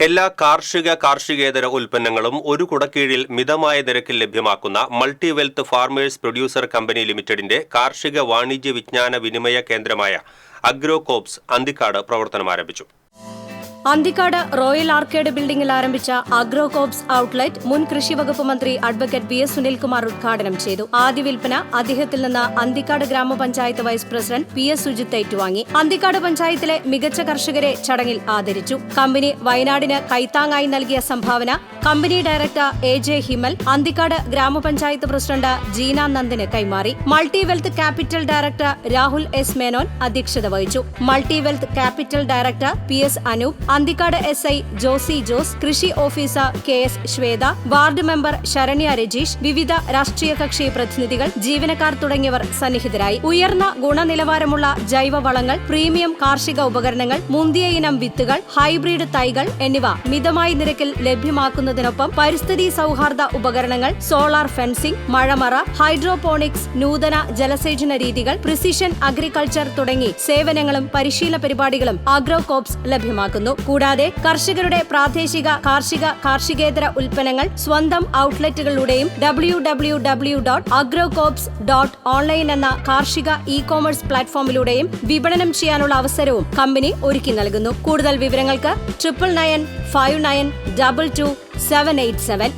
എല്ലാ കാർഷിക കാർഷികേതര ഉൽപ്പന്നങ്ങളും ഒരു കുടക്കീഴിൽ മിതമായ നിരക്കിൽ ലഭ്യമാക്കുന്ന multi wealth farmers producer company ലിമിറ്റഡിന്റെ കാർഷിക വാണിജ്യ വിജ്ഞാന വിനിമയ കേന്ദ്രമായ അഗ്രോകോപ്സ് അന്തിക്കാട് പ്രവർത്തനം ആരംഭിച്ചു അന്തിക്കാട് റോയൽ ആർക്കേഡ് ബിൽഡിംഗിൽ ആരംഭിച്ച അഗ്രോ കോപ്സ് ഔട്ട്ലെറ്റ് മുൻ കൃഷി വകുപ്പ് മന്ത്രി അഡ്വക്കേറ്റ് ബി എസ് സുനിൽകുമാർ ഉദ്ഘാടനം ചെയ്തു. ആദ്യ വിൽപ്പന അദ്ദേഹത്തിൽ നിന്ന് അന്തിക്കാട് ഗ്രാമപഞ്ചായത്ത് vice president P S Sujith ഏറ്റുവാങ്ങി. അന്തിക്കാട് പഞ്ചായത്തിലെ മികച്ച കർഷകരെ ചടങ്ങിൽ ആദരിച്ചു. കമ്പനി വയനാടിന് കൈത്താങ്ങായി നൽകിയ സംഭാവന company director A J Himal Anthikkad ഗ്രാമപഞ്ചായത്ത് പ്രസിഡന്റ് ജീന നന്ദിന് കൈമാറി. Multi wealth capital director Rahul S Menon അധ്യക്ഷത വഹിച്ചു. Multi wealth capital director P S Anoop Anthikkad S I Josy Jose കൃഷി officer K S Shwetha ward member Saranya Rajeesh വിവിധ രാഷ്ട്രീയ കക്ഷി പ്രതിനിധികൾ ജീവനക്കാർ തുടങ്ങിയവർ സന്നിഹിതരായി. ഉയർന്ന ഗുണനിലവാരമുള്ള ജൈവ വളങ്ങൾ പ്രീമിയം കാർഷിക ഉപകരണങ്ങൾ മുന്തിയ ഇനം വിത്തുകൾ ഹൈബ്രിഡ് തൈകൾ എന്നിവ മിതമായ നിരക്കിൽ ലഭ്യമാക്കുന്നതിനൊപ്പം പരിസ്ഥിതി സൗഹാർദ്ദ ഉപകരണങ്ങൾ സോളാർ ഫെൻസിംഗ് മഴമറ ഹൈഡ്രോപോണിക്സ് നൂതന ജലസേചന രീതികൾ പ്രിസിഷൻ അഗ്രികൾച്ചർ തുടങ്ങി സേവനങ്ങളും പരിശീലന പരിപാടികളും അഗ്രോകോപ്സ് ലഭ്യമാക്കുന്നു. കൂടാതെ കർഷകരുടെ പ്രാദേശിക കാർഷിക കാർഷികേതര ഉൽപ്പന്നങ്ങൾ സ്വന്തം ഔട്ട്ലെറ്റുകളിലൂടെയും W W W dot agro cops dot online എന്ന കാർഷിക ഇ കോമേഴ്സ് പ്ലാറ്റ്ഫോമിലൂടെയും വിപണനം ചെയ്യാനുള്ള അവസരവും കമ്പനി ഒരുക്കി നൽകുന്നു. കൂടുതൽ വിവരങ്ങൾക്ക് triple nine five nine double two seven eight seven